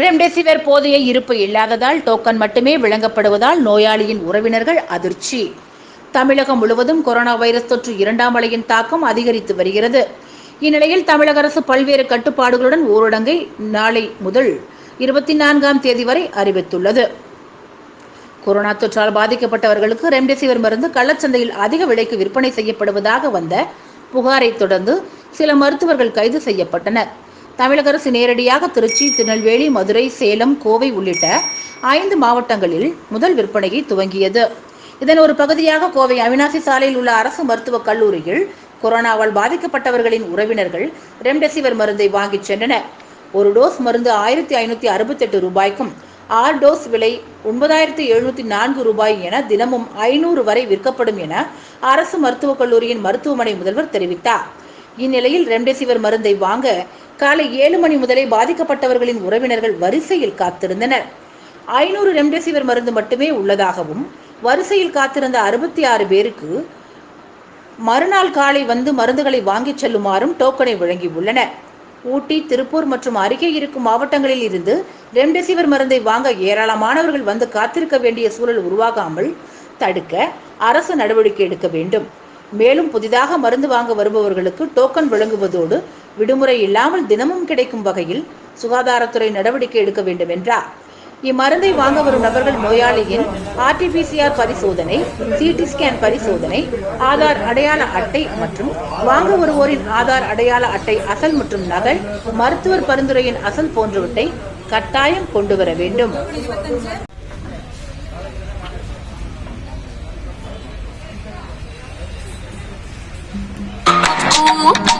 Remdesivir போதிய இருப்பு இல்லாததால் டோக்கன் மட்டுமே வழங்கப்படுவதால் நோயாளியின் உறவினர்கள் அதிர்ச்சி. தமிழகம் முழுவதும் கொரோனா வைரஸ் தொற்று இரண்டாம் அலையின் தாக்கம் அதிகரித்து வருகிறது. இந்நிலையில் தமிழக அரசு பல்வேறு கட்டுப்பாடுகளுடன் ஊரடங்கை நாளை முதல் இருபத்தி நான்காம் தேதி வரை அறிவித்துள்ளது. கொரோனா தொற்றால் பாதிக்கப்பட்டவர்களுக்கு ரெம்டெசிவிர் மருந்து கள்ளச்சந்தையில் அதிக விலைக்கு விற்பனை செய்யப்படுவதாக வந்த புகாரை தொடர்ந்து சில மருத்துவர்கள் கைது செய்யப்பட்டனர். தமிழக அரசு நேரடியாக திருச்சி திருநெல்வேலி மதுரை சேலம் கோவை உள்ளிட்ட ஐந்து மாவட்டங்களில் முதல் விற்பனையை துவங்கியது. இதன் ஒரு பகுதியாக கோவை அவினாசி சாலையில் உள்ள அரசு மருத்துவக் கல்லூரியில் கொரோனாவால் பாதிக்கப்பட்டவர்களின் உறவினர்கள் ரெம்டெசிவிர் மருந்தை வாங்கிச் சென்றனர். ஒரு டோஸ் மருந்து ஆயிரத்தி ஐநூற்றி அறுபத்தெட்டு ரூபாய்க்கும் ஆறு டோஸ் விலை ஒன்பதாயிரத்தி எழுநூத்தி நான்கு ரூபாய் என தினமும் ஐநூறு வரை விற்கப்படும் என அரசு மருத்துவக் கல்லூரியின் மருத்துவமனை முதல்வர் தெரிவித்தார். இந்நிலையில் ரெம்டெசிவிர் மருந்தை வாங்க காலை ஏழு மணி முதலே பாதிக்கப்பட்டவர்களின் உறவினர்கள் வரிசையில் காத்திருந்தனர். ஐநூறு ரெம்டெசிவிர் மருந்து மட்டுமே உள்ளதாகவும் வரிசையில் காத்திருந்த அறுபத்தி ஆறு பேருக்கு மறுநாள் காலை வந்து மருந்துகளை வாங்கிச் செல்லுமாறும் டோக்கனை வழங்கியுள்ளனர். ஊட்டி திருப்பூர் மற்றும் அருகே இருக்கும் மாவட்டங்களில் இருந்து ரெம்டெசிவிர் மருந்தை வாங்க ஏராளமானவர்கள் வந்து காத்திருக்க வேண்டிய சூழல் உருவாகாமல் தடுக்க அரசு நடவடிக்கை எடுக்க வேண்டும். மேலும் புதிதாக மருந்து வாங்க வருபவர்களுக்கு டோக்கன் வழங்குவதோடு விடுமுறை இல்லாமல் தினமும் கிடைக்கும் வகையில் சுகாதாரத்துறை நடவடிக்கை எடுக்க வேண்டும் என்றார். இம்மருந்தை வாங்க வரும் நபர்கள் நோயாளியின் ஆர்டிபிசிஆர் பரிசோதனை சிடி ஸ்கேன் பரிசோதனை ஆதார் அடையாள அட்டை மற்றும் வாங்க வருவோரின் ஆதார் அடையாள அட்டை அசல் மற்றும் நகல் மருத்துவர் பரிந்துரையின் அசல் போன்றவற்றை கட்டாயம் கொண்டு வர வேண்டும். Oh.